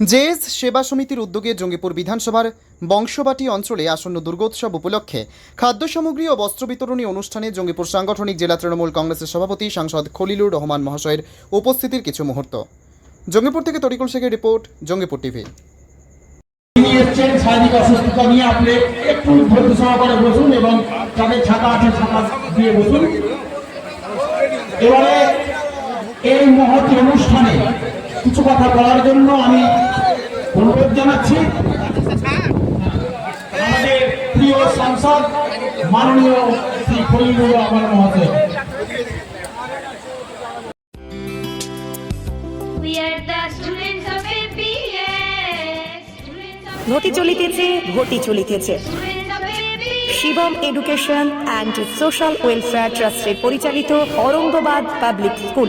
JS সেবা সমিতির উদ্যোগে জঙ্গিপুর বিধানসভার বংশবাটি অঞ্চলে আসন্ন দুর্গোৎসব উপলক্ষে খাদ্য সামগ্রী ও বস্ত্র বিতরণী অনুষ্ঠানে জঙ্গিপুর সাংগঠনিক জেলা তৃণমূল কংগ্রেসের সভাপতি সাংসদ খলিলুর রহমান মহাশয়ের উপস্থিতির কিছু মুহূর্ত। জঙ্গিপুর থেকে তরিকুল শেখের রিপোর্ট, জঙ্গিপুর টিভি। এই মহতি অনুষ্ঠানে কিছু কথা বলার জন্য আমি জানাচ্ছি আমাদের প্রিয় সাংসদ মাননীয় শ্রী রহমান মহাশয়। ঘটি চলিতেছে ঘটি চলিতেছে. Shivam education and social welfare ট্রাস্টের পরিচালিত Aurangabad public school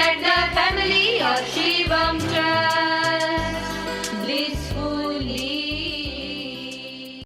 and the family of Shivam Chandra.